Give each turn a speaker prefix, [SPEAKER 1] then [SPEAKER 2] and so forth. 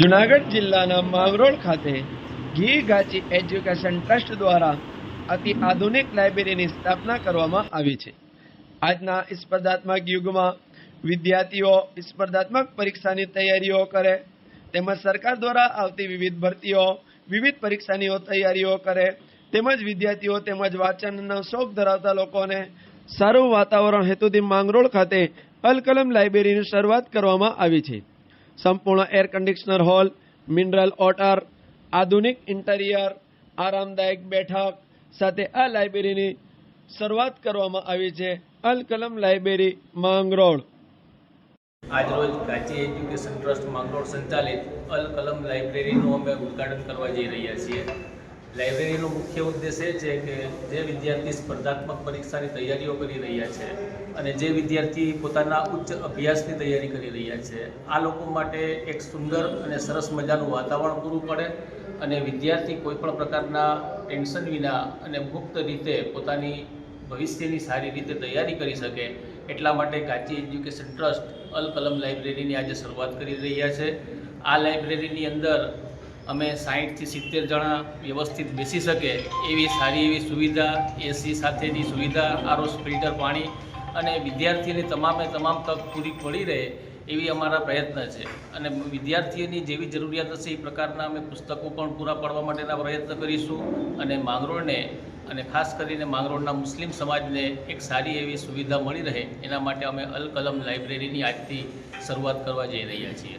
[SPEAKER 1] જુનાગઢ જિલ્લાના માંગરોળ ખાતે ઘી ગાચી એજ્યુકેશન ટ્રસ્ટ દ્વારા અતિ આધુનિક લાઇબ્રેરીની સ્થાપના કરવામાં આવી છે. આજના સ્પર્ધાત્મક યુગમાં વિદ્યાર્થીઓ સ્પર્ધાત્મક પરીક્ષાની તૈયારીઓ કરે, તેમજ સરકાર દ્વારા આવતી વિવિધ ભરતીઓ, વિવિધ પરીક્ષાની તૈયારીઓ કરે, તેમજ વિદ્યાર્થીઓ તેમજ વાંચનનો શોખ ધરાવતા લોકોને સારું વાતાવરણ હેતુથી માંગરોળ ખાતે અલકલમ લાઇબ્રેરીની શરૂઆત કરવામાં આવી છે. સંપૂર્ણ air conditioner hall mineral water આધુનિક ઇન્ટિરિયર આરામદાયક બેઠક, સાથે આ લાઇબ્રેરીની શરૂઆત કરવામાં આવી છે. અલ કલમ લાઇબ્રેરી માંગરોળ.
[SPEAKER 2] આજરોજ ગાચી એજ્યુકેશન ટ્રસ્ટ માંગરોળ સંચાલિત અલ કલમ લાઇબ્રેરીનું અમે ઉદ્ઘાટન કરવા જઈ રહ્યા છીએ. લાઇબ્રેરીનો મુખ્ય ઉદ્દેશ એ છે કે જે વિદ્યાર્થી સ્પર્ધાત્મક પરીક્ષાની તૈયારીઓ કરી રહ્યા છે અને જે વિદ્યાર્થી પોતાના ઉચ્ચ અભ્યાસની તૈયારી કરી રહ્યા છે, આ લોકો માટે એક સુંદર અને સરસ મજાનું વાતાવરણ પૂરું પડે અને વિદ્યાર્થી કોઈપણ પ્રકારના ટેન્શન વિના અને મુક્ત રીતે પોતાની ભવિષ્યની સારી રીતે તૈયારી કરી શકે એટલા માટે કાચી એજ્યુકેશન ટ્રસ્ટ અલ કલમ લાઇબ્રેરીની આજે શરૂઆત કરી રહ્યા છે. આ લાઇબ્રેરીની અંદર અમે સાહીઠથી સિત્તેર જણા વ્યવસ્થિત બેસી શકે એવી સારી એવી સુવિધા એસી સાથેની સુવિધા આરો ફિલ્ટર પાણી અને વિદ્યાર્થીની તમામે તમામ તક પૂરી પડી રહે એવી અમારા પ્રયત્ન છે. અને વિદ્યાર્થીઓની જેવી જરૂરિયાત હશે એ પ્રકારના અમે પુસ્તકો પણ પૂરા પાડવા માટેના પ્રયત્ન કરીશું અને માંગરોળને અને ખાસ કરીને માંગરોળના મુસ્લિમ સમાજને એક સારી એવી સુવિધા મળી રહે એના માટે અમે અલ કલમ લાઇબ્રેરીની આજથી શરૂઆત કરવા જઈ રહ્યા છીએ.